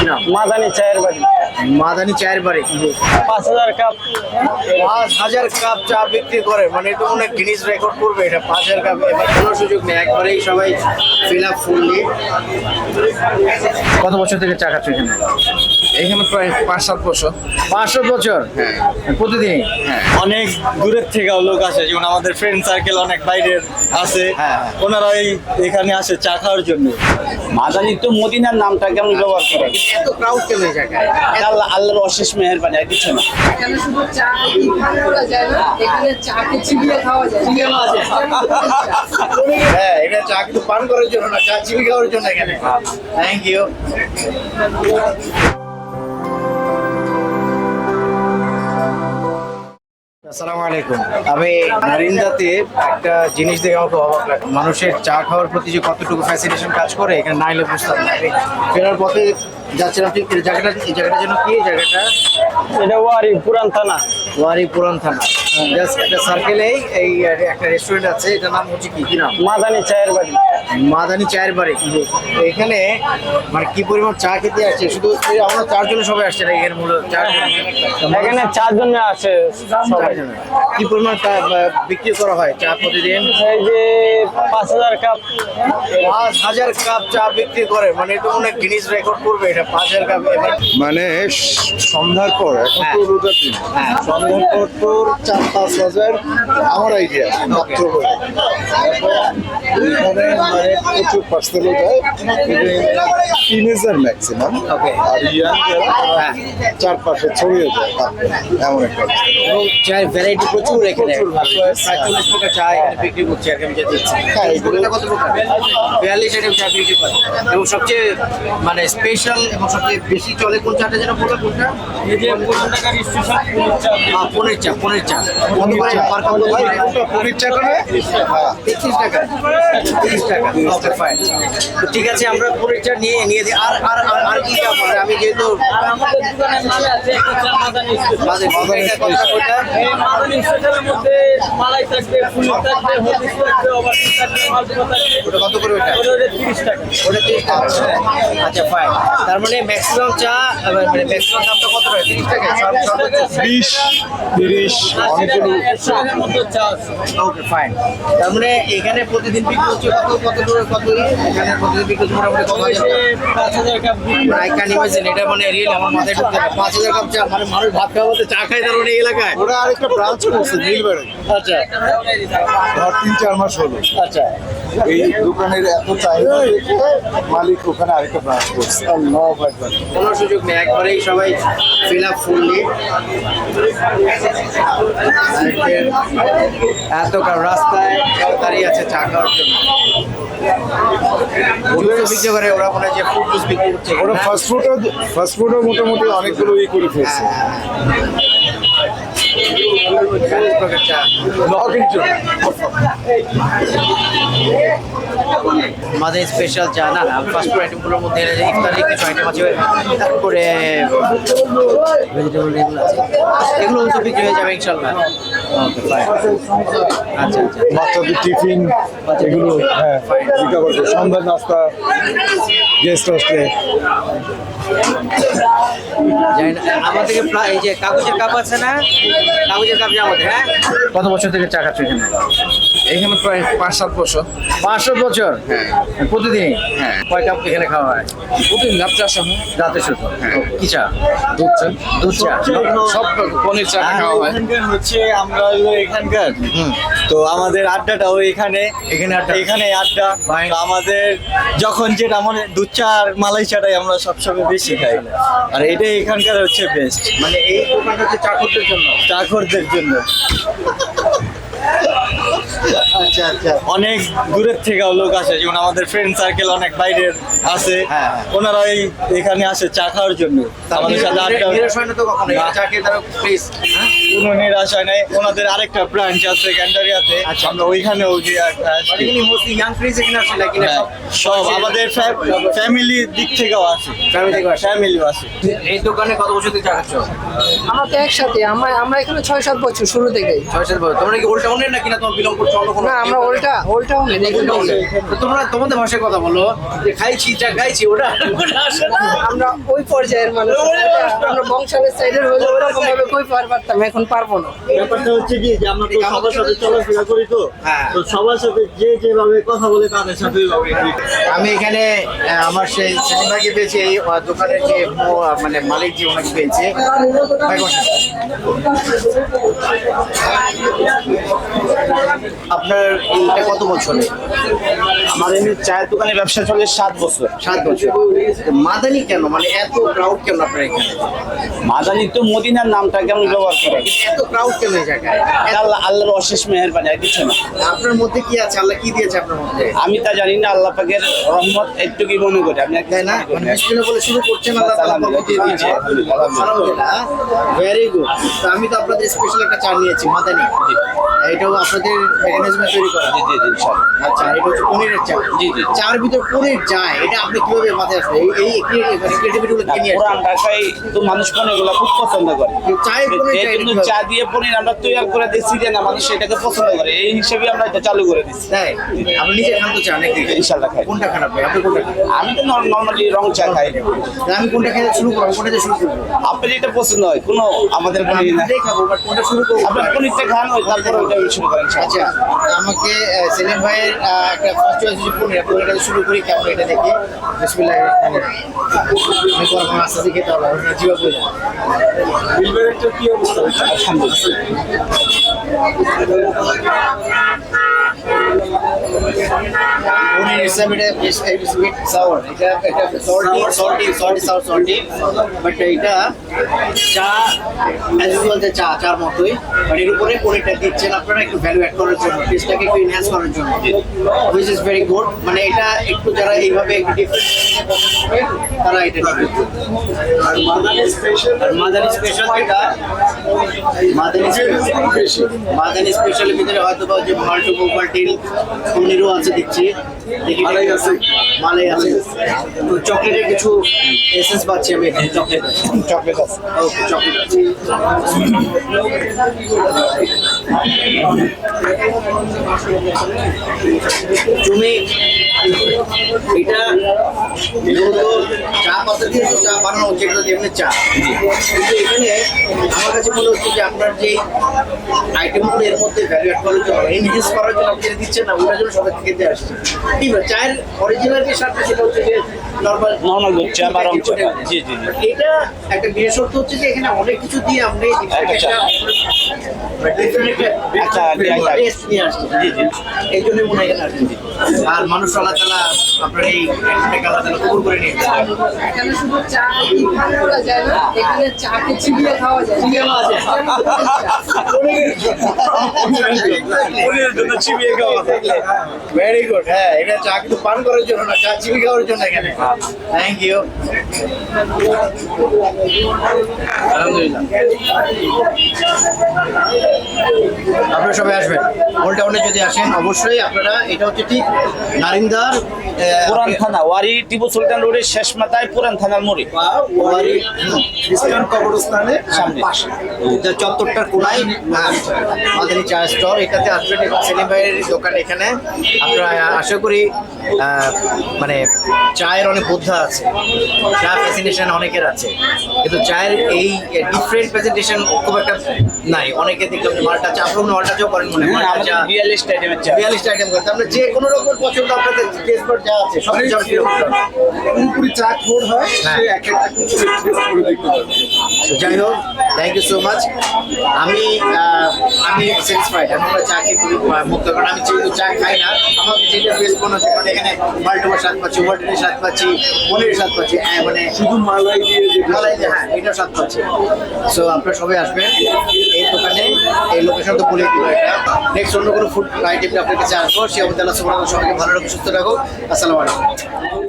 কি নাম মাদানি চায়ের বাড়ি। মাদানি চায়ের বাড়ি? পাঁচ হাজার কাপ। পাঁচ হাজার কাপ চা বিক্রি করে মানে এটা মনে গিনিস রেকর্ড করবে এটা পাঁচ হাজার কাপ। এবার কোনো সুযোগ নেই একবারেই সবাই ফিল আপ ফুললি কত বছর থেকে চা খাচ্ছ এখানে? এখানে প্রায় পাঁচ সাত বছর। পাঁচশো বছর? হ্যাঁ। প্রতিদিন অনেক দূরের থেকেও লোক আসে যেমন আমাদের ফ্রেন্ড সার্কেল অনেক বাইরের আছে হ্যাঁ। ওনারা এই এখানে আসে চা খাওয়ার জন্য। মাদানি তো মদিনার নামটা কেমন ব্যবহার করে? এত ক্রাউড কেন এই জায়গায়? আল্লাহ আল্লাহর অশেষ মেহেরবানি আর কিছু না। এখানে শুধু চা যায় না এখানে চিবিয়ে খাওয়া যায়। চিবিয়ে খাওয়া যায়। হ্যাঁ এটা চা কিন্তু পান করার জন্য না চা চিবি খাওয়ার জন্য এখানে। থ্যাংক ইউ আসসালামু আলাইকুম। আমি নারিন্দাতে একটা জিনিস দেখে আমাকে অবাক লাগে। মানুষের চা খাওয়ার প্রতি যে কতটুকু ফ্যাসিনেশন কাজ করে এখানে না এলে বুঝতাম না। ফেরার পথে যাচ্ছিলাম ঠিক জায়গাটা এই জায়গাটা যেন কি? জায়গাটা এটা ওয়ারি পুরান থানা। ওয়ারি পুরান থানা। জাস্ট একটা সার্কেলেই এই একটা রেস্টুরেন্ট আছে এটার নাম হচ্ছে কি? কি নাম? মাদানি চায়ের বাড়ি। মাদানি চায়ের বাড়ি। এখানে মানে কি পরিমাণ চা খেতে আসছে? শুধু আমরা চারজনে সবাই আসছে না এখানে মূলত এখানে চার জন্য আসে কি পরিমাণ চা বিক্রি করা হয় চা প্রতিদিন? এই যে পাঁচ হাজার কাপ। পাঁচ হাজার কাপ চা বিক্রি করে মানে এটা মনে গিনিস রেকর্ড করবে এটা পাঁচ হাজার কাপ মানে সন্ধ্যার পর এখন হ্যাঁ। তো রোজার দিন। হ্যাঁ। সন্ধ্যার পর তোর চার পাঁচ হাজার আমার আইডিয়া মাত্র। এখানে মানে প্রচুর পার্সেলও যায় টিনেজার ম্যাক্সিমাম আর ইয়াং হ্যাঁ। চারপাশে ছড়িয়ে যায় এমন একটা। এবং চায়ের ভ্যারাইটি প্রচুর এখানে। প্রায় চল্লিশ প্রকার চা এখানে বিক্রি করছে আর আমি যেতে দিচ্ছি হ্যাঁ, কত প্রকার? বিয়াল্লিশ আইটেম চা বিক্রি করে। এবং সবচেয়ে মানে স্পেশাল এবং সবচেয়ে বেশি চলে কোন চাটা যেন বলল কোনটা? এই যে স্পেশাল পনির চা পনির চা। হ্যাঁ। ঠিক আছে আমরা পনির চা নিয়ে নিয়ে দিই আর আর আর- কি চা বলে আমি যেহেতু আমাদের দোকানের নামে আছে একটা মাদানি মাদানি স্পেশালের মধ্যে থাকবে ফুলি থাকবে হলুদ থাকবে ওভারটিন থাকবে মালপোয়া থাকবে। ওটা কত করে ওটা ওটা তিরিশ টাকা। ওটা তিরিশ টাকা। আচ্ছা। ফাইন তার মানে ম্যাক্সিমাম চা মানে ম্যাক্সিমাম দামটা কত করে? টাকা? সর্ব- সর্বোচ্চ বিশ তিরিশ অনেকগুলো মতো চা ওকে ফাইন তার মানে এখানে প্রতিদিন বিক্রি হচ্ছে কত কত দূরে কত এখানে প্রতিদিন বিক্রি হচ্ছে মোটামুটি কত হাজার এসে পাঁচ হাজার কাপ আই ক্যান ইমাজিন এটা মানে রিয়েল আমার মাথায় ঢুকতে না। পাঁচ হাজার কাপ চা মানে মানুষ ভাত খাওয়া চা খায় তার মানে এলাকায়? ওরা আরেকটা ব্রাঞ্চ করছে নীলবাড়ি আচ্ছা। ধর তিন চার মাস হলো। আচ্ছা। এই দোকানের এত চাহিদা দেখে মালিক ওখানে আরেকটা ব্রাঞ্চ করছে। কোনো সুযোগ নেই একবারেই সবাই ফিল আপ ফুললি এত রাস্তায় দাঁড়িয়ে আছে চা খাওয়ার জন্য। ওরা মনে হয় যে ফুড বিক্রি করছে। ওরা না? ফাস্ট ফুডও ফাস্ট ফুডও মোটামুটি অনেকগুলো ই করে ফেলছে। আমাদের স্পেশাল চা না না ফাস্ট ফুড আইটেমগুলোর মধ্যে এর যে ইফতারি কিছু আইটেম আছে তারপরে ভেজিটেবল এগুলো আছে। এগুলো তো বিক্রি হয়ে যাবে ইনশাল্লাহ ওকে ফাইন আচ্ছা আচ্ছা। বাচ্চাদের টিফিন এগুলো হ্যাঁ সন্ধ্যার নাস্তা গেস্ট আসলে প্রায় এই যে কাগজের কাপ আছে না হ্যাঁ? কত বছর থেকে চা খাচ্ছ এখানে? এখানে প্রায় পাঁচ সাত বছর। পাঁচ সাত বছর? হ্যাঁ। প্রতিদিন হ্যাঁ। কয় কাপ এখানে খাওয়া হয়? প্রতিদিন রাত্রে সময় রাতে শুধু হ্যাঁ। কি চা? দুধ চা? দুধ চা? সব পনির চা খাওয়া হয়। এখানকার হচ্ছে আমরা এখানকার। তো আমাদের আড্ডাটাও এখানে। এখানে আড্ডা? এখানে আড্ডা। আমাদের যখন যেটা মানে দুধ চা আর মালাই চাটাই আমরা সবসময় বেশি খাই। আর এটাই এখানকার হচ্ছে বেস্ট মানে এই দোকানটা হচ্ছে চাকরদের জন্য? চাকরদের জন্য। আচ্ছা আচ্ছা। অনেক দূরের থেকেও লোক আসে যেমন আমাদের ফ্রেন্ড সার্কেল অনেক বাইরের আছে। হ্যাঁ, হ্যাঁ। ওনারা এই এখানে আসে চা খাওয়ার জন্য। আমাদের সাথে আড্ডা হয় না তো কখনো না। চা খেয়ে তারা প্লিজ কোনো নিরাশ হয় নাই। ওনাদের আরেকটা ব্রাঞ্চ আছে গ্যান্ডারিয়াতে আচ্ছা। আমরা ওইখানেও গিয়ে সব আমাদের ফ্যামিলির দিক থেকেও আছে ফ্যামিলি থেকে ফ্যামিলিও আছে এই দোকানে কত বছর থেকে চা খাচ্ছ? আমরা তো একসাথে আমরা আমরা এখানে ছয় সাত বছর শুরু থেকেই। ছয় সাত বছর। তোমরা কি ওল্ড টাউনের নাকি না তোমার বিলং না আমরা ওল্টা ওল্টাও নেই। দেখুন তোমরা তোমাদের ভাষায় কথা বলো। যে খাইছি চা খাইছি ওটা আমরা ওই পর্যায়ের মানুষ। আমরা বংশালের সাইডের হলে ওরকম ভাবে কই পার পারতাম এখন পারব না। ব্যাপারটা হচ্ছে কি যে আমরা তো সবার সাথে চলাফেরা করি তো। হ্যাঁ। তো সবার সাথে যে যেভাবে কথা বলে তাদের সাথে আমি এখানে আমার সেই সিনেমাকে পেয়েছি এই দোকানের যে মানে মালিক যে ওনাকে পেয়েছে। আপনার এটা কত বছরে? আমার এমনি চায়ের দোকানে ব্যবসা চলে সাত বছর। সাত বছর। মাদানি কেন? মানে এত ক্রাউড কেন আপনার এখানে? মাদানি তো মদিনার নামটা কেমন ব্যবহার করে। এত ক্রাউড কেন জায়গায়? আল্লাহ আল্লাহর অশেষ মেহেরবানি আর কিছু না। আপনার মধ্যে কি আছে? আল্লাহ কি দিয়েছে আপনার মধ্যে? আমি তা জানি না আল্লাহ পাকের রহমত একটু কি মনে করি। আপনি তাই না? মানে বিসমিল্লাহ বলে শুরু করছেন আল্লাহ তাআলা দিয়ে দিয়েছে। আলহামদুলিল্লাহ। ভেরি গুড তো আমি তো আপনাদের স্পেশাল একটা চা নিয়েছি মাদানি। এটাও আপনাদের মেকানিজমে তৈরি করা। জি জি জি আচ্ছা এটা হচ্ছে পনিরের চা। জি, জি। চার ভিতর পনির যায় এটা আপনি কীভাবে মাথায় আসবে? এই আর কি নিয়ে পুরান ঢাকায় তো মানুষ পনিরগুলো খুব পছন্দ করে। চায়ের পনির চা দিয়ে পনির আমরা তৈরি করে দিচ্ছি যে না মানুষ এটাকে পছন্দ করে। এই হিসেবে আমরা এটা চালু করে দিচ্ছি তাই? আপনি নিজে খান তো চা নাকি? ইনশাল্লাহ খাই। কোনটা খারাপ ভাই আপনি কোনটা আমি তো নর্মালি রং চা খাই। আমি কোনটা খেতে শুরু করব? কোনটা শুরু করব? আপনি যেটা পছন্দ হয় কোনো আমাদের কোনো না। খাব বাট কোনটা শুরু করব? আপনার পনিরটা খান তারপরে শুরু করেন আচ্ছা আমাকে সেলিম ভাইয়ের একটা ফার্স্ট চয়েস হচ্ছে পনির। আপনি এটা শুরু করি কেমন এটা দেখি? বিসমিল্লাহ আমি করব আস্তে আস্তে খেতে হবে আপনার অবস্থা? বলে পনির হিসাবে এটা সাওয়ার এটা এটা salty salty salty sour salty but এটা চা অ্যাজ ইউজুয়াল যে চা চার মতোই। বাট এর উপরে পনিরটা দিচ্ছেন আপনারা একটু ভ্যালু অ্যাড করার জন্য টেস্টটাকে একটু এনহ্যান্স করার জন্য। হুইচ ইজ ভেরি গুড মানে এটা একটু যারা এইভাবে একটু ডিফারেন্ট তারা এটা নেবে আর মাদানি স্পেশাল আর মাদানি স্পেশাল যেটা মাদানি স্পেশাল মাদানি স্পেশালের ভিতরে হয়তো বা যে মাল্টো কোপাল্টিল পনিরও আছে দেখছি। দেখি মালাই আছে। মালাই আছে। তো চকলেটের কিছু এসেন্স পাচ্ছি আমি এখানে চকলেট। চকলেট আছে। ওকে চকলেট আছে। তুমি এটা চা পাতা দিয়ে চা বানানো হচ্ছে এটা যেমনি চা। কিন্তু এখানে আমার কাছে মনে হচ্ছে যে আপনার যে আইটেমগুলো এর মধ্যে ভ্যালু অ্যাড করার জন্য করার জন্য আপনি দিচ্ছেন না ওটার জন্য সবাই খেতে আসছে ঠিক আছে চায়ের অরিজিনাল যে স্বাদটা সেটা হচ্ছে যে নর্মাল Normal দুধ চা বা রং চা। জি, জি, জি। এটা একটা বিশেষত্ব হচ্ছে যে এখানে অনেক কিছু দিয়ে একটা আচ্ছা, জি জি। এই মনে হয় আর মানুষ আল্লাহ তালা আপনার এই একটাকে আল্লাহ তালা কবুল করে নিয়ে এখানে শুধু চা পান করা যায় না এখানে চাকে চিবিয়ে খাওয়া যায়। চিবিয়ে খাওয়া যায়। পনিরের জন্য চিবিয়ে খাওয়া ভেরি গুড হ্যাঁ এটা চা কিন্তু পান করার জন্য না চা চিবি খাওয়ার জন্য এখানে। থ্যাংক ইউ আলহামদুলিল্লাহ। আপনারা সবাই আসবেন। ওল্ড টাউনে যদি আসেন অবশ্যই আপনারা এটা হচ্ছে ঠিক নারিন্দার পুরান থানা ওয়ারি টিপু সুলতান রোডের শেষ মাথায় পুরান থানার মোড়ে। ইস্টার্ন কবরস্থানের সামনে। এটা চত্বরটার কোনায় মাদানী চা স্টল এটাতে আসবেন এবং সেলিম ভাইয়ের দোকান এখানে। আপনারা আশা করি মানে চায়ের অনেক বোদ্ধা আছে চা প্রেজেন্টেশন অনেকের আছে। কিন্তু চায়ের এই ডিফারেন্ট প্রেজেন্টেশন খুব একটা নাই। অনেকে দেখলাম মালটা চা আপনার মালটা চাও করেন মনে হয়। মালটা চা আমাদের বিয়াল্লিশ বিয়াল্লিশটা আইটেম করতে আমরা যে কোনো রকম পছন্দ আপনাদের টেস্ট বার যা আছে সব। পুরোপুরি চা খোর হয় হ্যাঁ। সে এক একটা টেস্ট করে দেখতে পারবে যাই হোক থ্যাংক ইউ সো মাচ আমি আমি স্যাটিসফাইড আমি আমরা চা খেয়ে খুবই মুগ্ধ। কারণ আমি যেহেতু চা খাই না আমার যেটা বেস্ট মনে হচ্ছে কারণ এখানে মাল্টোবার স্বাদ পাচ্ছি ওয়াটারের স্বাদ পাচ্ছি পনিরের স্বাদ পাচ্ছি হ্যাঁ, মানে শুধু মালাই দিয়ে যে মালাই দিয়ে, হ্যাঁ এটাও স্বাদ পাচ্ছি। সো আপনারা সবাই আসবেন এই দোকানে এই লোকেশন তো বলে দিল এটা। নেক্সট অন্য কোনো ফুড আইটেম আপনার কাছে আসব সে অবদান সবাইকে ভালো রাখো সুস্থ রাখো আসসালামু আলাইকুম।